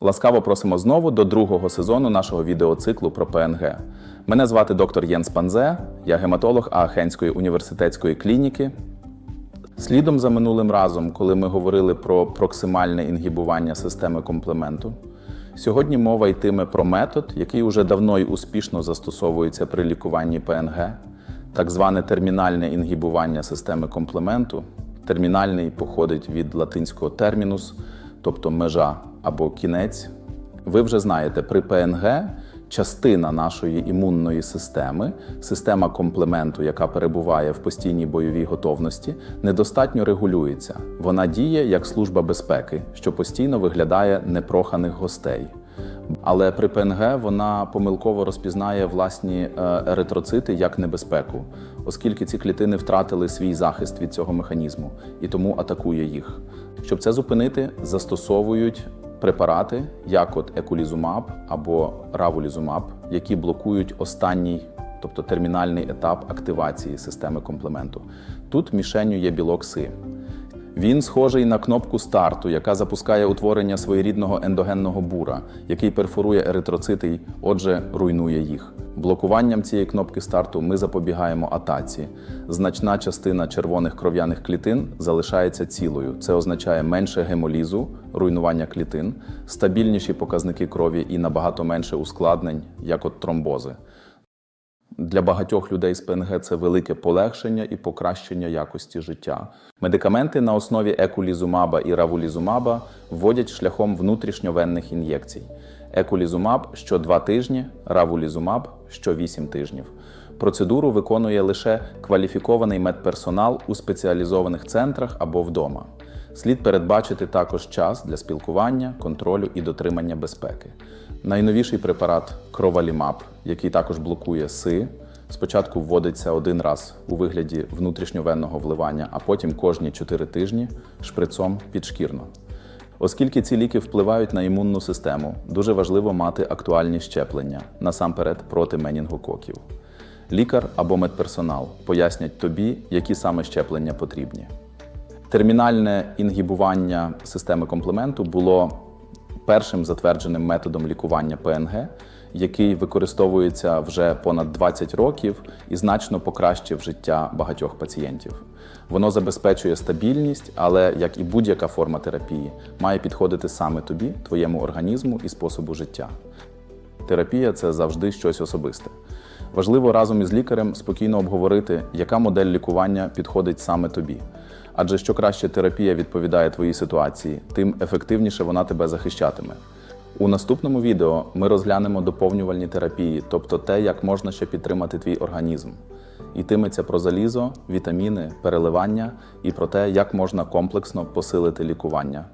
Ласкаво просимо знову до другого сезону нашого відеоциклу про ПНГ. Мене звати доктор Єнс Панзе, я гематолог Аахенської університетської клініки. Слідом за минулим разом, коли ми говорили про проксимальне інгібування системи комплементу, сьогодні мова йтиме про метод, який уже давно й успішно застосовується при лікуванні ПНГ, так зване термінальне інгібування системи комплементу. Термінальний походить від латинського термінус, тобто межа або кінець. Ви вже знаєте, при ПНГ частина нашої імунної системи, система комплементу, яка перебуває в постійній бойовій готовності, недостатньо регулюється. Вона діє як служба безпеки, що постійно виглядає непроханих гостей. Але при ПНГ вона помилково розпізнає власні е, еритроцити як небезпеку, оскільки ці клітини втратили свій захист від цього механізму і тому атакує їх. Щоб це зупинити, застосовують препарати, як от екулізумаб або равулізумаб, які блокують останній, тобто термінальний етап активації системи комплементу. Тут мішенню є білок Си. Він схожий на кнопку старту, яка запускає утворення своєрідного ендогенного бура, який перфорує еритроцити й, отже, руйнує їх. Блокуванням цієї кнопки старту ми запобігаємо атаці. Значна частина червоних кров'яних клітин залишається цілою. Це означає менше гемолізу, руйнування клітин, стабільніші показники крові і набагато менше ускладнень, як от тромбози. Для багатьох людей з ПНГ це велике полегшення і покращення якості життя. Медикаменти на основі екулізумаба і равулізумаба вводять шляхом внутрішньовенних ін'єкцій. Екулізумаб що 2 тижні, равулізумаб що 8 тижнів. Процедуру виконує лише кваліфікований медперсонал у спеціалізованих центрах або вдома. Слід передбачити також час для спілкування, контролю і дотримання безпеки. Найновіший препарат кровалімаб, який також блокує СИ, спочатку вводиться один раз у вигляді внутрішньовенного вливання, а потім кожні 4 тижні шприцом підшкірно. Оскільки ці ліки впливають на імунну систему, дуже важливо мати актуальні щеплення, насамперед проти менінгококів. Лікар або медперсонал пояснять тобі, які саме щеплення потрібні. Термінальне інгібування системи комплементу було першим затвердженим методом лікування ПНГ, який використовується вже понад 20 років і значно покращив життя багатьох пацієнтів. Воно забезпечує стабільність, але як і будь-яка форма терапії, має підходити саме тобі, твоєму організму і способу життя. Терапія це завжди щось особисте. Важливо разом із лікарем спокійно обговорити, яка модель лікування підходить саме тобі. Адже що краще терапія відповідає твоїй ситуації, тим ефективніше вона тебе захищатиме. У наступному відео ми розглянемо доповнювальні терапії, тобто те, як можна ще підтримати твій організм. Йтиметься про залізо, вітаміни, переливання і про те, як можна комплексно посилити лікування.